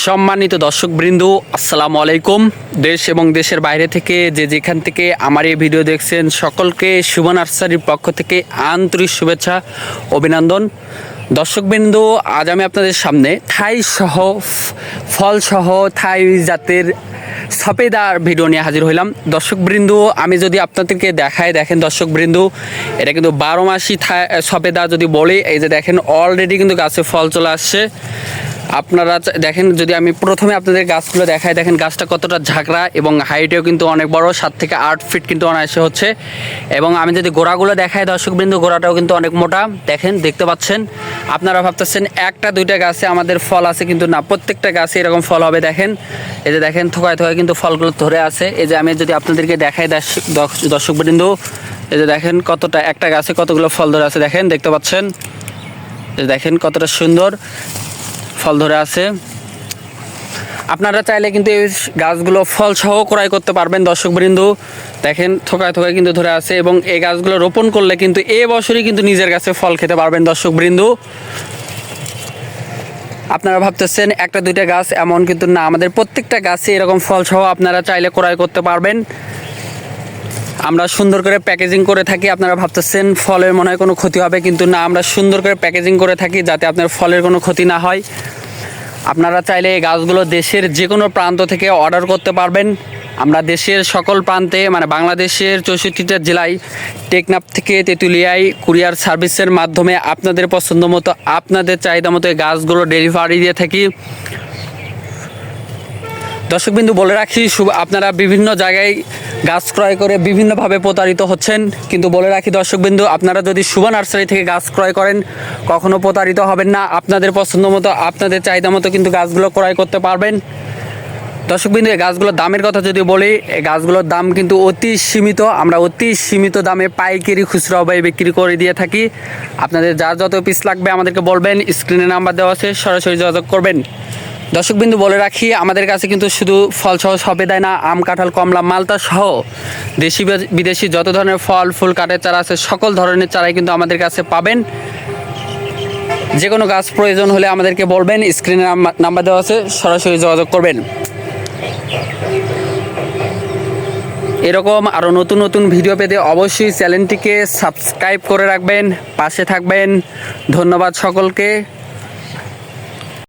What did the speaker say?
সম্মানিত দর্শকবৃন্দ, আসসালামু আলাইকুম। দেশ এবং দেশের বাইরে থেকে যে যেখান থেকে আমার এই ভিডিও দেখছেন, সকলকে শুভ নার্সারির পক্ষ থেকে আন্তরিক শুভেচ্ছা, অভিনন্দন। দর্শকবৃন্দ, আজ আমি আপনাদের সামনে থাই সহ, ফল সহ থাই জাতের সপেদার ভিডিও নিয়ে হাজির হইলাম। দর্শকবৃন্দ, আমি যদি আপনাদেরকে দেখায় দেখেন দর্শকবৃন্দ, এটা কিন্তু বারো মাসি সপেদা যদি বলি, এই যে দেখেন অলরেডি কিন্তু গাছে ফল চলে আসছে। আপনারা দেখেন, যদি আমি প্রথমে আপনাদের গাছগুলো দেখাই, দেখেন গাছটা কতটা ঝাঁকড়া এবং হাইটেও কিন্তু অনেক বড়, সাত থেকে আট ফিট কিন্তু অনায়াসে হচ্ছে। এবং আমি যদি গোড়াগুলো দেখাই, দর্শকবৃন্দ, গোড়াটাও কিন্তু অনেক মোটা। দেখেন, দেখতে পাচ্ছেন? আপনারা ভাবতেছেন, একটা, দুইটা গাছে আমাদের ফল আছে কিন্তু না, প্রত্যেকটা গাছে এরকম ফল হবে, দেখেন। এই যে দেখেন, থোকায় থোকায় কিন্তু ফলগুলো ধরে আছে। এই যে আমি যদি আপনাদেরকে দেখাই দর্শক- দর্শ- দর্শকবৃন্দ, এই যে দেখেন কতটা, একটা গাছে কতগুলো ফল ধরে আছে, দেখেন, দেখতে পাচ্ছেন? দেখেন কতটা সুন্দর। ফল ধরে আছে। আপনারা চাইলে কিন্তু এই গাছগুলো ফল সহ ক্রয় করতে পারবেন, দর্শকবৃন্দ। দেখেন, থোকায় থোকায় কিন্তু ধরে আছে এবং এই গাছগুলো রোপণ করলে কিন্তু এ বছরই কিন্তু নিজের গাছে ফল খেতে পারবেন, দর্শকবৃন্দ। আপনারা ভাবতেছেন, একটা, দুইটা গাছ এমন কিন্তু না, আমাদের প্রত্যেকটা গাছে এরকম ফল সহ আপনারা চাইলে ক্রয় করতে পারবেন। আমরা সুন্দর করে প্যাকেজিং করে থাকি, আপনারা ভাবতেছেন ফলের মনে হয় কোনো ক্ষতি হবে, কিন্তু না, আমরা সুন্দর করে প্যাকেজিং করে থাকি যাতে আপনার ফলের কোনো ক্ষতি না হয়। আপনারা চাইলে এই গাছগুলো দেশের যে কোনো প্রান্ত থেকে অর্ডার করতে পারবেন। আমরা দেশের সকল প্রান্তে মানে বাংলাদেশের চৌষট্টিটা জেলায়, টেকনাফ থেকে তেঁতুলিয়ায় কুরিয়ার সার্ভিসের মাধ্যমে আপনাদের পছন্দ মতো আপনাদের চাহিদা মতো এই গাছগুলো ডেলিভারি দিয়ে থাকি। দর্শকবিন্দু বলে রাখি আপনারা বিভিন্ন জায়গায় গাছ ক্রয় করে বিভিন্নভাবে প্রতারিত হচ্ছেন। কিন্তু বলে রাখি দর্শকবিন্দু, আপনারা যদি শুভ নার্সারি থেকে গাছ ক্রয় করেন, কখনো প্রতারিত হবেন না। আপনাদের পছন্দ মতো, আপনাদের চাহিদা মতো কিন্তু গাছগুলো ক্রয় করতে পারবেন। দর্শকবিন্দু, এই গাছগুলোর দামের কথা যদি বলি, এই গাছগুলোর দাম কিন্তু অতি সীমিত। আমরা অতি সীমিত দামে পাইকারি খুচরা উপায়ে বিক্রি করে দিয়ে থাকি। আপনাদের যার যত পিস লাগবে আমাদেরকে বলবেন স্ক্রিনে নাম্বার দেওয়া আছে, সরাসরি যোগাযোগ করবেন। দর্শকবিন্দু, বলে রাখি, আমাদের কাছে কিন্তু শুধু ফল সহ সবে দেয় না? আম, কাঁঠাল, কমলা, মালতা সহ দেশি বিদেশি যত ধরনের ফল, ফুল, কাঠের চারা আছে, সকল ধরনের চারাই কিন্তু আমাদের কাছে পাবেন। যে কোনো গাছ প্রয়োজন হলে আমাদেরকে বলবেন, স্ক্রিনে নাম্বার দেওয়া আছে, সরাসরি যোগাযোগ করবেন। এরকম আরও নতুন নতুন ভিডিও পেতে অবশ্যই চ্যানেলটিকে সাবস্ক্রাইব করে রাখবেন, পাশে থাকবেন। ধন্যবাদ সকলকে।